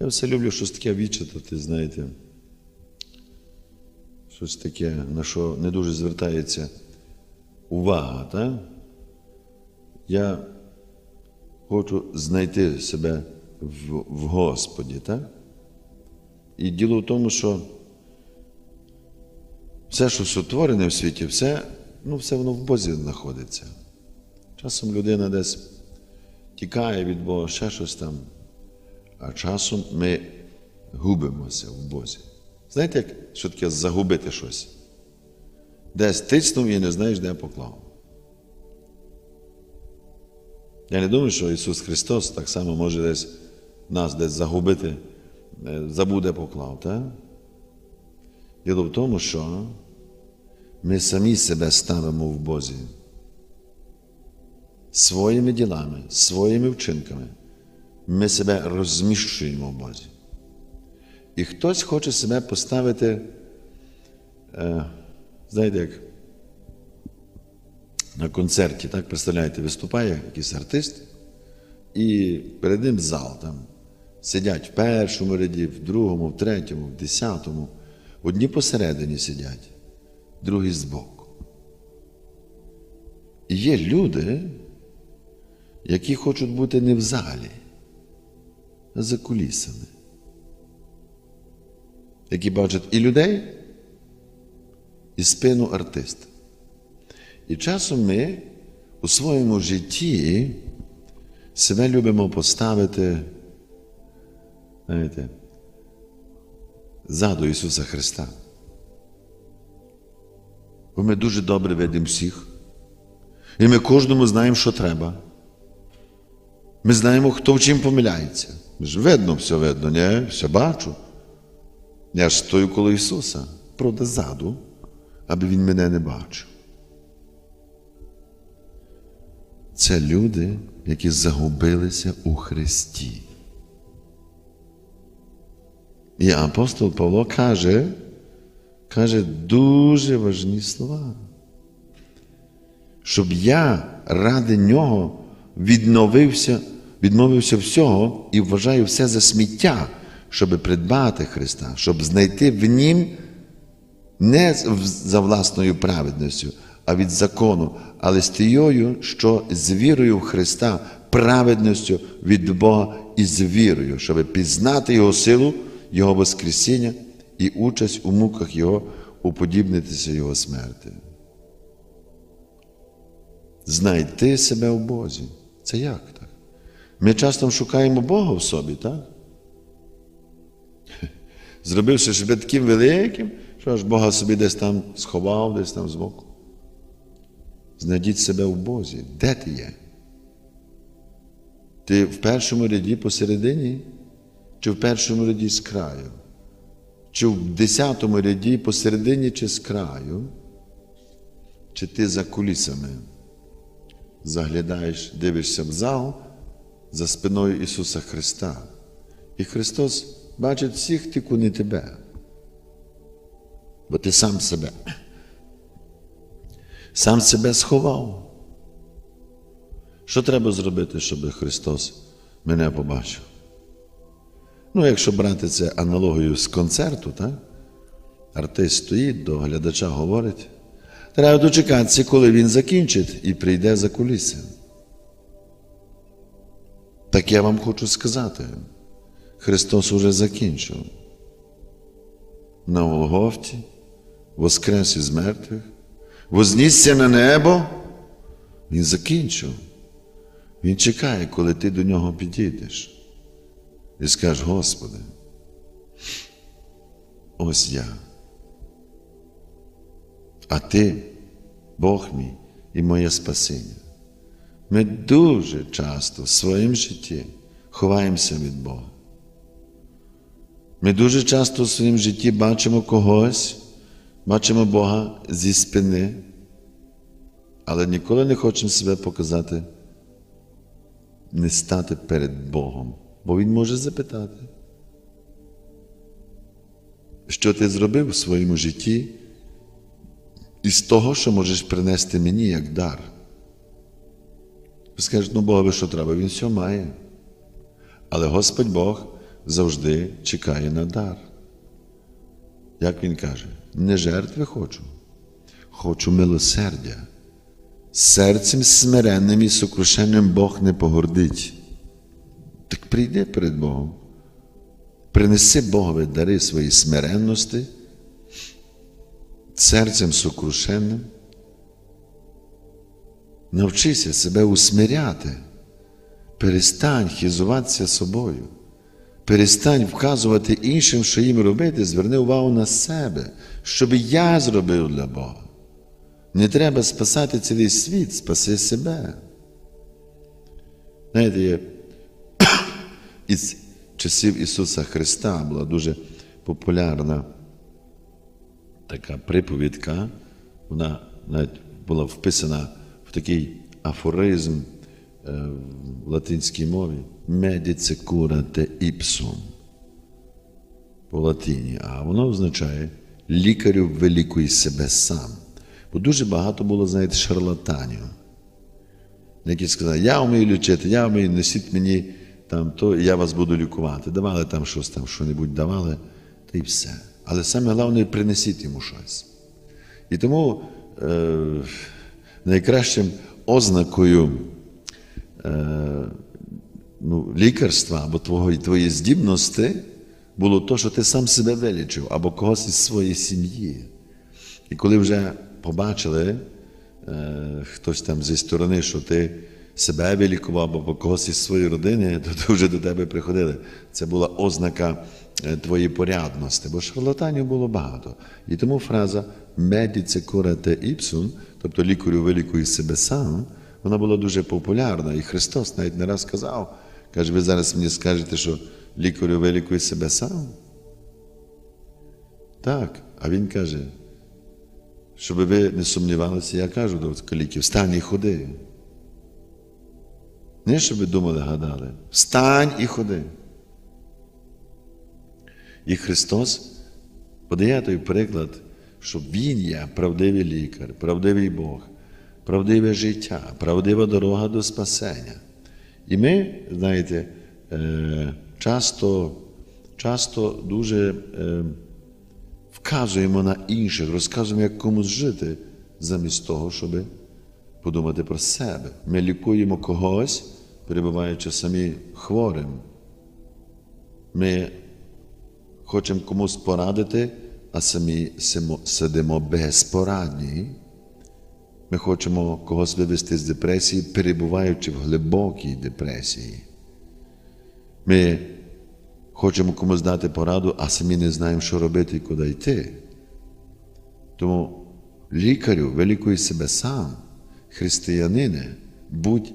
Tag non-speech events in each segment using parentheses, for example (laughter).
Я все люблю щось таке вичитати, знаєте. Щось таке, на що не дуже звертається увага. Так? Я хочу знайти себе в, в Господі. Так? І діло в тому, що все, що сотворене в світі, все, ну, все воно в Бозі знаходиться. Часом людина десь тікає від Бога, ще щось там, а часом ми губимося в Бозі. Знаєте, як що таке загубити щось? Десь тицнув і не знаєш, де поклав. Я не думаю, що Ісус Христос так само може десь нас десь загубити, е, забуде поклав. Так? Діло в тому, що ми самі себе ставимо в Бозі своїми ділами, своїми вчинками. Ми себе розміщуємо в Бозі. І хтось хоче себе поставити, е, знаєте, як на концерті, так, представляєте, виступає якийсь артист, і перед ним зал там. Сидять в першому ряді, в другому, в третьому, в десятому. Одні посередині сидять, другі збоку. І є люди, які хочуть бути не в залі, за кулісами які бачать і людей, і спину артиста. І часом ми у своєму житті себе любимо поставити, знаєте, ззаду Ісуса Христа. Бо ми дуже добре видимо всіх. І ми кожному знаємо, що треба. Ми знаємо, хто в чим помиляється. Ж видно, все видно, ні? Все бачу. Я ж стою коло Ісуса, правда, ззаду, аби Він мене не бачив. Це люди, які загубилися у Христі. І апостол Павло каже, каже дуже важні слова. Щоб я ради нього відновився, відмовився всього і вважаю все за сміття щоб придбати Христа, щоб знайти в Нім не за власною праведністю, а від закону, але з тією, що з вірою в Христа, праведністю від Бога і з вірою, щоб пізнати Його силу, Його Воскресіння і участь у муках Його, уподібнитися Його смерти. Знайти себе в Бозі. Це як так? Ми часто шукаємо Бога в собі, так? (laughs) зробивши себе таким великим, що ж Бога собі десь там сховав, десь там збоку. Знайдіть себе в Бозі. Де ти є? Ти в першому ряді посередині, чи в першому ряді з краю? Чи в десятому ряді посередині, чи з краю? Чи ти за кулісами заглядаєш, дивишся в зал за спиною Ісуса Христа? І Христос бачить всіх, тільки не тебе. Бо ти сам себе. Сам себе сховав. Що треба зробити, щоб Христос мене побачив? Ну, якщо брати це аналогію з концерту, так? артист стоїть, до глядача говорить, треба дочекатися, коли він закінчить і прийде за куліси. Так я вам хочу сказати. Христос уже закінчив. На Голгофті, воскрес із мертвих, вознісся на небо, Він закінчив. Він чекає, коли ти до нього підійдеш і скажеш, Господи, ось я. А ти, Бог мій і моє спасіння. Ми дуже часто в своєму житті ховаємося від Бога. Ми дуже часто в своєму житті бачимо когось, бачимо Бога зі спини, але ніколи не хочемо себе показати, не стати перед Богом, бо Він може запитати, що ти зробив в своєму житті із того, що можеш принести мені як дар. Ви скажете, ну Богові що треба? Він все має. Але Господь Бог завжди чекає на дар. Як він каже, не жертви хочу, хочу милосердя. Серцем смиренним і сокрушенним Бог не погордить. Так прийди перед Богом, принеси Богові дари свої смиренності, серцем сокрушенним. Навчися себе усмиряти, перестань хизуватися собою, перестань вказувати іншим, що їм робити, зверни увагу на себе, щоб я зробив для Бога. Не треба спасати цілий світ, спаси себе. Знаєте, є (coughs) із часів Ісуса Христа була дуже популярна така приповідка, вона навіть була вписана такий афоризм е, в латинській мові медіце curate ipsum по латині, а воно означає лікарю великої себе сам. Бо дуже багато було, знаєте, шарлатанів, які сказали, я вмію лічити, я вмію, несіть мені там то, і я вас буду лікувати. Давали там щось там, що-небудь давали, та й все. Але саме головне принесіть йому щось. І тому е, найкращим ознакою е, ну, лікарства або твого, твоєї здібності було то, що ти сам себе вилічив, або когось із своєї сім'ї. І коли вже побачили е, хтось там зі сторони, що ти себе вилікував або когось із своєї родини, (laughs) то вже до тебе приходили. Це була ознака е, твоєї порядності, бо шарлатанів було багато. І тому фраза медіце curate ipsum, тобто лікарю вилікує себе сам, вона була дуже популярна. І Христос навіть не раз сказав, каже, ви зараз мені скажете, що лікарю вилікує себе сам. Так, а він каже, щоб ви не сумнівалися, я кажу до каліків, встань і ходи. Не щоб ви думали, гадали. Встань і ходи. І Христос подає той приклад, що Він є правдивий лікар, правдивий Бог, правдиве життя, правдива дорога до спасення. І ми, знаєте, е, часто, часто дуже е, вказуємо на інших, розказуємо, як комусь жити, замість того, щоб подумати про себе. Ми лікуємо когось, перебуваючи самі хворим. Ми хочемо комусь порадити, а самі сидимо безпорадні. Ми хочемо когось вивести з депресії, перебуваючи в глибокій депресії. Ми хочемо комусь дати пораду, а самі не знаємо, що робити і куди йти. Тому лікарю вилікуй себе сам, християнине, будь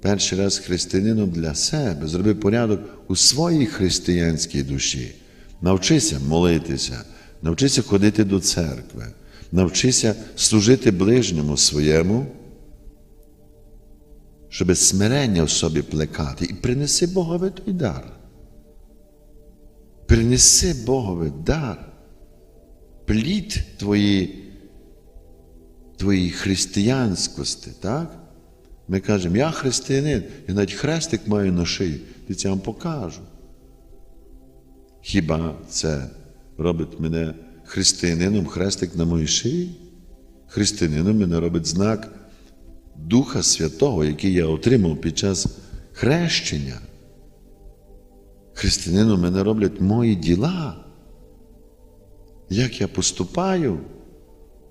перший раз християнином для себе, зроби порядок у своїй християнській душі. Навчися молитися, навчися ходити до церкви, навчися служити ближньому своєму, щоб смирення в собі плекати і принеси Богові той дар. Принеси Богові дар, плід твої, твоїй християнськості, так? Ми кажемо, я християнин, я навіть хрестик маю на шиї, це вам покажу. Хіба це робить мене християнином, хрестик на моїй шиї? Християнином мене робить знак Духа Святого, який я отримав під час хрещення. Християнином мене роблять мої діла. Як я поступаю,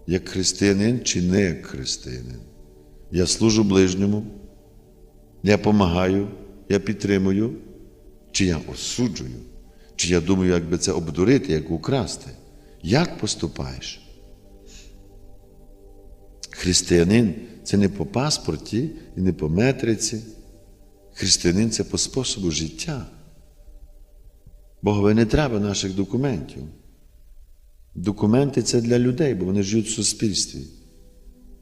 як християнин чи не як християнин. Я служу ближньому, я допомагаю, я підтримую, чи я осуджую, чи я думаю, як би це обдурити, як украсти. Як поступаєш? Християнин це не по паспорті і не по метриці. Християнин це по способу життя. Богові не треба наших документів. Документи це для людей, бо вони живуть в суспільстві.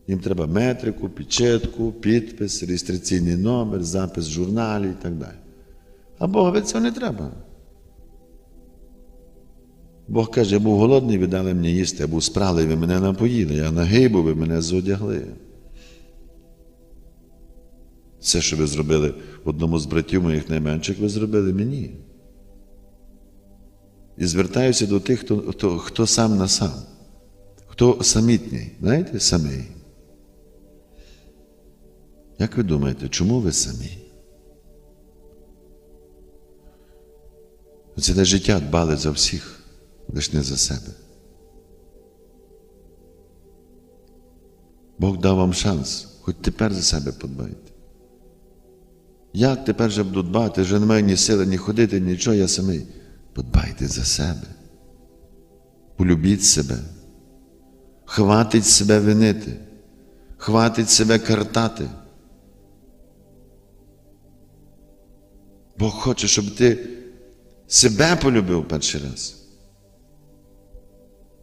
Їм треба метрику, печетку, підпис, реєстраційний номер, запис в журналі і так далі. А Богові цього не треба. Бог каже, я був голодний, ви дали мені їсти, я був спралий, ви мене напоїли, я нагий був, ви мене зодягли. Все, що ви зробили одному з братів моїх найменших, ви зробили мені. І звертаюся до тих, хто, хто, хто сам на сам, хто самітній, знаєте, самий. Як ви думаєте, чому ви самі? Ціле життя дбали за всіх, лише не за себе. Бог дав вам шанс, хоч тепер за себе подбайте. Як тепер вже буду дбати, вже немає ні сили, ні ходити, нічого, я самий. Подбайте за себе. Полюбіть себе. Хватить себе винити, хватить себе картати. Бог хоче, щоб ти себе полюбив перший раз.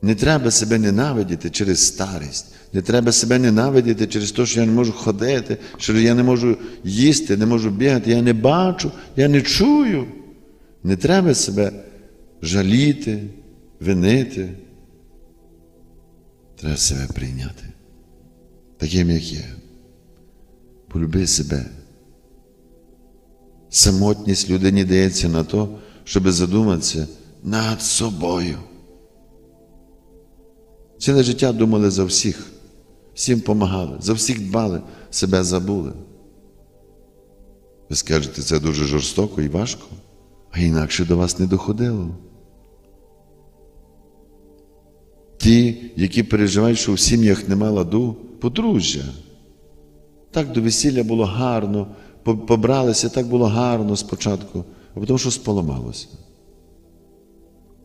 Не треба себе ненавидіти через старість. Не треба себе ненавидіти через те, що я не можу ходити, що я не можу їсти, не можу бігати, я не бачу, я не чую. Не треба себе жаліти, винити. Треба себе прийняти. Таким, як є. Полюби себе. Самотність людині дається на то, щоб задуматися над собою. Ціле життя думали за всіх, всім помагали, за всіх дбали, себе забули. Ви скажете, це дуже жорстоко і важко, а інакше до вас не доходило. Ті, які переживають, що в сім'ях нема ладу, подружжя. Так до весілля було гарно, побралися, так було гарно спочатку, а потім що споломалося.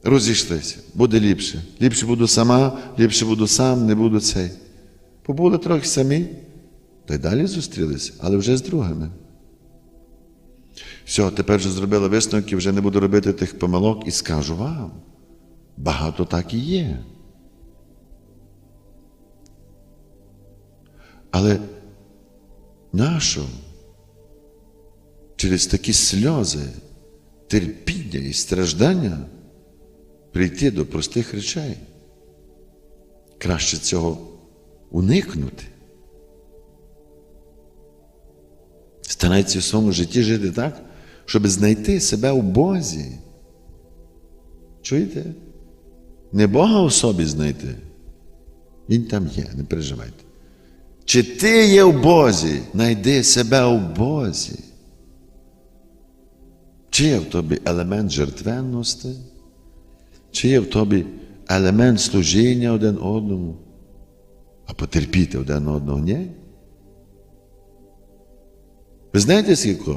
Розійшлися, буде ліпше. Ліпше буду сама, ліпше буду сам, не буду цей. Побули трохи самі, та й далі зустрілися, але вже з другими. Все, тепер вже зробила висновки, вже не буду робити тих помилок і скажу вам, багато так і є. Але нащо через такі сльози, терпіння і страждання прийти до простих речей? Краще цього уникнути. Старайтеся в своєму житті жити так, щоб знайти себе у Бозі. Чуєте? Не Бога у собі знайти. Він там є, не переживайте. Чи ти є в Бозі, знайди себе у Бозі. Чи є в тобі елемент жертвенності, чи є в тобі елемент служіння один одному, а потерпіти один одного, ні? Ви знаєте, скільки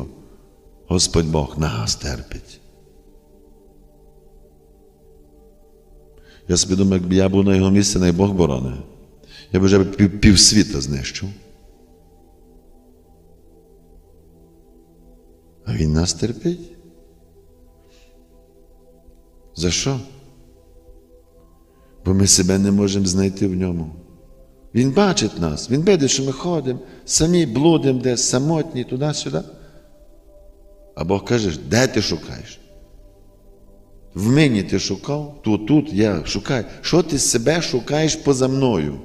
Господь Бог нас терпить? Я собі думаю, якби я був на його місці, най Бог борони, я б вже пів, півсвіта знищив. А він нас терпить? За що? Бо ми себе не можемо знайти в ньому. Він бачить нас, він бачить, що ми ходимо, самі блудимо десь, самотні, туди-сюди. А Бог каже, де ти шукаєш? В мені ти шукав, тут, тут я шукаю. Що ти себе шукаєш поза мною?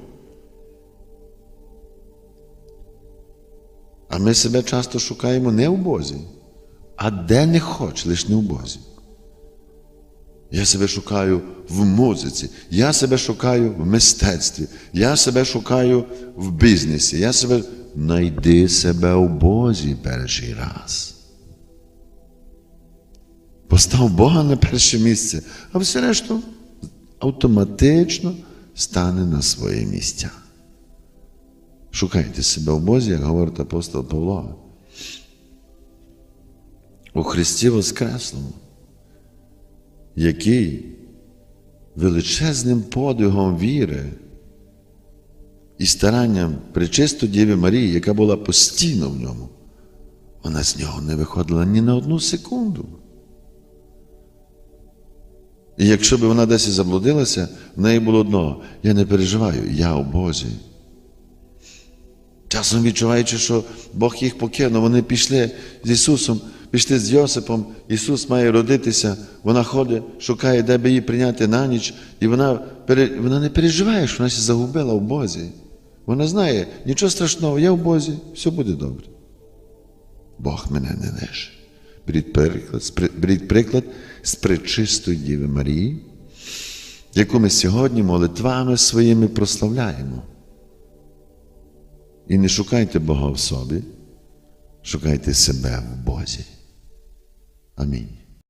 А ми себе часто шукаємо не в Бозі, а де не хоч, лише не в Бозі. Я себе шукаю в музиці, я себе шукаю в мистецтві, я себе шукаю в бізнесі, я себе найди себе у Бозі перший раз. Постав Бога на перше місце, а все решту автоматично стане на своє місця. Шукайте себе в Бозі, як говорить апостол Павло. У Христі Воскреслому який величезним подвигом віри і старанням причисто Діви Марії, яка була постійно в ньому, вона з нього не виходила ні на одну секунду. І якщо б вона десь і заблудилася, в неї було одно: я не переживаю, я у Бозі. Часом відчуваючи, що Бог їх покинув, вони пішли з Ісусом пішли з Йосипом, Ісус має родитися, вона ходить, шукає, де би її прийняти на ніч, і вона вона не переживає, що вона się загубила в Бозі. Вона знає, нічого страшного, я в Бозі, все буде добре. Бог мене не лише. беріть приклад, беріть приклад з пречистої Діви Марії, яку ми сьогодні молитвами своїми прославляємо. І не шукайте Бога в собі, шукайте себе в Бозі. Amém.